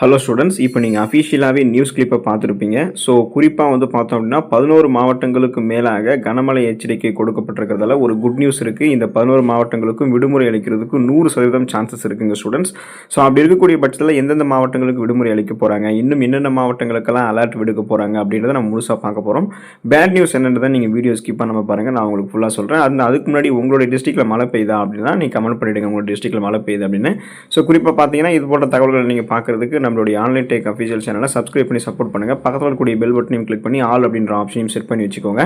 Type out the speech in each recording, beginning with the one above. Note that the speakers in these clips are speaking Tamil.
ஹலோ ஸ்டூடெண்ட்ஸ் இப்போ நீங்கள் அஃபிஷியலாகவே நியூஸ் கிளிப்பை பார்த்துருப்பீங்க. ஸோ குறிப்பாக வந்து பார்த்தோம் அப்படின்னா பதினோரு மாவட்டங்களுக்கு மேலாக கனமழை எச்சரிக்கை கொடுக்கப்பட்டிருக்கிறதால ஒரு குட் நியூஸ் இருக்குது இந்த பதினோரு மாவட்டங்களுக்கும் விடுமுறை அளிக்கிறதுக்கு நூறு சதவீதம் சான்சஸ் இருக்குங்க ஸ்டூடெண்ட்ஸ் ஸோ அப்படி இருக்கக்கூடிய பட்சத்தில் எந்தெந்த மாவட்டங்களுக்கு விடுமுறை அளிக்க போகிறாங்க இன்னும் என்னென்ன மாவட்டங்களுக்கெல்லாம் அலர்ட் விடுக்க போகிறாங்க அப்படின்றத நம்ம முழுசாக பார்க்க போகிறோம் பேட் நியூஸ் என்னன்றதை நீங்கள் வீடியோ ஸ்கிப் பண்ணாமல் பாருங்கள் நான் உங்களுக்கு ஃபுல்லாக சொல்கிறேன் அந்த அதுக்கு முன்னாடி உங்களுடைய டிஸ்ட்ரிக்ட்டில் மழை பெய்யுதா அப்படின்னா நீங்கள் கமெண்ட் பண்ணிவிடுங்க உங்களோட டிஸ்ட்ரிக்ட்டில் மழை பெய்யுது அப்படின்னு. ஸோ குறிப்பாக பார்த்தீங்கன்னா இது போன்ற தகவல்களை நீங்கள் பார்க்குறதுக்கு நம்மளுடைய ஆன்லைன் டேக் அஃபீஷியல் சேனலை சப்ஸ்கிரைப் பண்ணி சப்போர்ட் பண்ணுங்கள் பக்கத்தில் இருக்கக்கூடிய பெல் பட்டனையும் கிளிக் பண்ணி ஆல் அப்படின்ற ஆப்ஷனையும் செட் பண்ணி வச்சுக்கோங்க.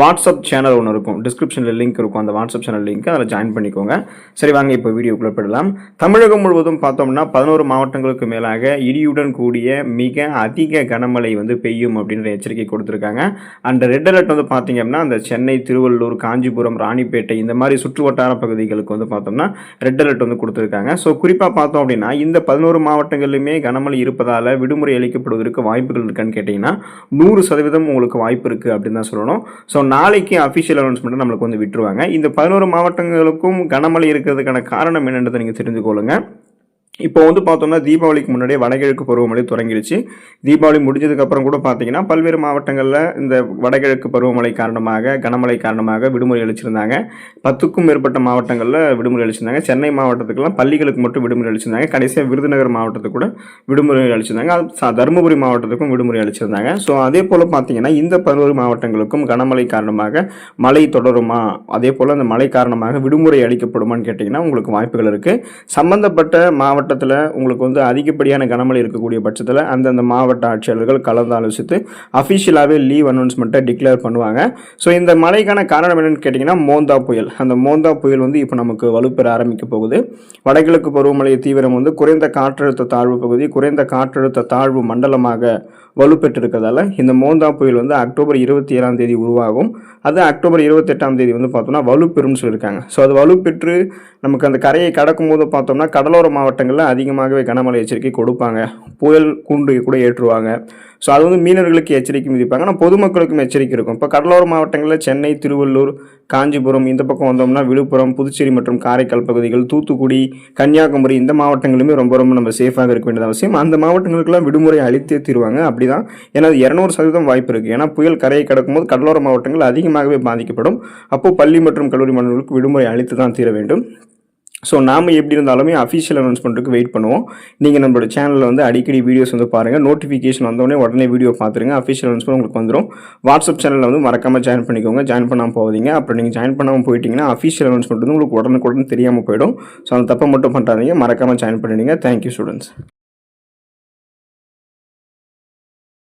வாட்ஸ்அப் சேனல் ஒன்று இருக்கும். டிஸ்கிரிப்ஷனில் லிங்க் இருக்கும். அந்த வாட்ஸ்அப் சேனல் லிங்க் அதில் ஜாயின் பண்ணிக்கோங்க. சரி வாங்க இப்போ வீடியோக்குள்ளே போயிடலாம். தமிழகம் முழுவதும் பார்த்தோம்னா பதினோரு மாவட்டங்களுக்கு மேலாக இடியுடன் கூடிய மிக அதிக கனமழை வந்து பெய்யும் அப்படின்ற எச்சரிக்கை கொடுத்துருக்காங்க. அந்த ரெட் அலர்ட் வந்து பார்த்தீங்க அப்படின்னா அந்த சென்னை திருவள்ளூர் காஞ்சிபுரம் ராணிப்பேட்டை இந்த மாதிரி சுற்று வட்டார பகுதிகளுக்கு வந்து பார்த்தோம்னா ரெட் அலர்ட் வந்து கொடுத்துருக்காங்க. ஸோ குறிப்பாக பார்த்தோம் அப்படின்னா இந்த பதினோரு மாவட்டங்களிலுமே கனமழை இருப்பதால் விடுமுறை அளிக்கப்படுவதற்கு வாய்ப்புகள் இருக்கான்னு கேட்டிங்கன்னா நூறு சதவீதம் உங்களுக்கு வாய்ப்பு இருக்குது அப்படின்னு தான் சொல்லணும். ஸோ நாளைக்கு அஃபிஷியல் அனௌன்ஸ்மெண்ட்டை நம்மளுக்கு வந்து விட்டுருவாங்க. இந்த பதினோரு மாவட்டங்களுக்கும் கனமழை இருக்கிறதுக்கான காரணம் என்னன்றதை நீங்கள் தெரிஞ்சுக்கொள்ளுங்க இப்போ வந்து பார்த்தோம்னா தீபாவளிக்கு முன்னாடியே வடகிழக்கு பருவமழை தொடங்கிடுச்சு தீபாவளி முடிஞ்சதுக்கப்புறம் கூட பார்த்தீங்கன்னா பல்வேறு மாவட்டங்களில் இந்த வடகிழக்கு பருவமழை காரணமாக கனமழை காரணமாக விடுமுறை அளிச்சிருந்தாங்க. பத்துக்கும் மேற்பட்ட மாவட்டங்களில் விடுமுறை அளிச்சிருந்தாங்க. சென்னை மாவட்டத்துக்கெல்லாம் பள்ளிகளுக்கு மட்டும் விடுமுறை அளிச்சிருந்தாங்க. கடைசியாக விருதுநகர் மாவட்டத்துக்கு கூட விடுமுறை அளிச்சிருந்தாங்க. அது தருமபுரி மாவட்டத்துக்கும் விடுமுறை அளிச்சிருந்தாங்க. ஸோ அதே போல் பார்த்தீங்கன்னா இந்த பருவ மாவட்டங்களுக்கும் கனமழை காரணமாக மழை தொடருமா? அதே போல் அந்த மழை காரணமாக விடுமுறை அளிக்கப்படுமான்னு கேட்டிங்கன்னா உங்களுக்கு வாய்ப்புகள் இருக்குது சம்பந்தப்பட்ட மாவட்டத்தில் உங்களுக்கு வந்து அதிகப்படியான கனமழை இருக்கக்கூடிய பட்சத்தில் அந்தந்த மாவட்ட ஆட்சியாளர்கள் கலந்து ஆலோசித்து அஃபிஷியலாகவே லீவ் அனௌன்ஸ்மெண்ட்டை டிக்ளேர் பண்ணுவாங்க. ஸோ இந்த மழைக்கான காரணம் என்னென்னு கேட்டிங்கன்னா மோந்தா புயல். அந்த மோந்தா புயல் வந்து இப்போ நமக்கு வலுப்பெற ஆரம்பிக்க போகுது. வடகிழக்கு பருவமழை தீவிரம் வந்து குறைந்த காற்றழுத்த தாழ்வு பகுதி குறைந்த காற்றழுத்த தாழ்வு மண்டலமாக வலுப்பெற்றிருக்கிறதால இந்த மோந்தா புயல் வந்து அக்டோபர் இருபத்தி ஏழாம் தேதி உருவாகும். அது அக்டோபர் இருபத்தெட்டாம் தேதி வந்து பார்த்தோம்னா வலுப்பெறும்னு சொல்லியிருக்காங்க. ஸோ அது வலுப்பெற்று நமக்கு அந்த கரையை கடக்கும் போது பார்த்தோம்னா கடலோர மாவட்டங்கள் மாவட்டங்களில் அதிகமாகவே கனமழை எச்சரிக்கை கொடுப்பாங்க. புயல் கூண்டு கூட ஏற்றுவாங்க. ஸோ அது வந்து மீனவர்களுக்கு எச்சரிக்கை விதிப்பாங்க. ஆனால் பொதுமக்களுக்கும் எச்சரிக்கை இருக்கும். இப்போ கடலோர மாவட்டங்களில் சென்னை திருவள்ளூர் காஞ்சிபுரம் இந்த பக்கம் வந்தோம்னா விழுப்புரம் புதுச்சேரி மற்றும் காரைக்கால் பகுதிகள் தூத்துக்குடி கன்னியாகுமரி இந்த மாவட்டங்களுமே ரொம்ப ரொம்ப நம்ம சேஃபாக இருக்க வேண்டியது அவசியம். அந்த மாவட்டங்களுக்கெல்லாம் விடுமுறை அளித்தே தீருவாங்க. அப்படி தான் ஏன்னா அது இரநூறு சதவீதம் வாய்ப்பு இருக்குது ஏன்னா புயல் கரையை கடக்கும்போது கடலோர மாவட்டங்கள் அதிகமாகவே பாதிக்கப்படும். அப்போது பள்ளி மற்றும் கல்லூரி மாணவர்களுக்கு விடுமுறை அளித்து தான் தீர வேண்டும். ஸோ நாம் எப்படி இருந்தாலுமே அஃபிஷியல் அனௌன்ஸ்மெண்ட்டுக்கு வெயிட் பண்ணுவோம். நீங்கள் நம்மளோட சேனலில் வந்து அடிக்கடி வீடியோஸ் வந்து பாருங்கள் நோட்டிஃபிகேஷன் வந்தோடனே உடனே வீடியோ பார்த்துருங்க. அஃபிஷியல் அனௌன்ஸ்மெண்ட் உங்களுக்கு வந்துடும் வாட்ஸ்அப் சேனலில் வந்து மறக்காமல் ஜாயின் பண்ணிக்கோங்க. ஜாயின் பண்ணாமல் போகாதீங்க. அப்புறம் நீங்கள் ஜாயின் பண்ணாமல் போயிட்டீங்கன்னா அஃபிஷியல் அனௌன்ஸ்மெண்ட் வந்து உங்களுக்கு உடனுக்குடன் தெரியாமல் போயிடும். ஸோ அந்த தப்பை மட்டும் பண்ணுறாதீங்க மறக்காமல் ஜாயின் பண்ணிடுங்க. Thank you students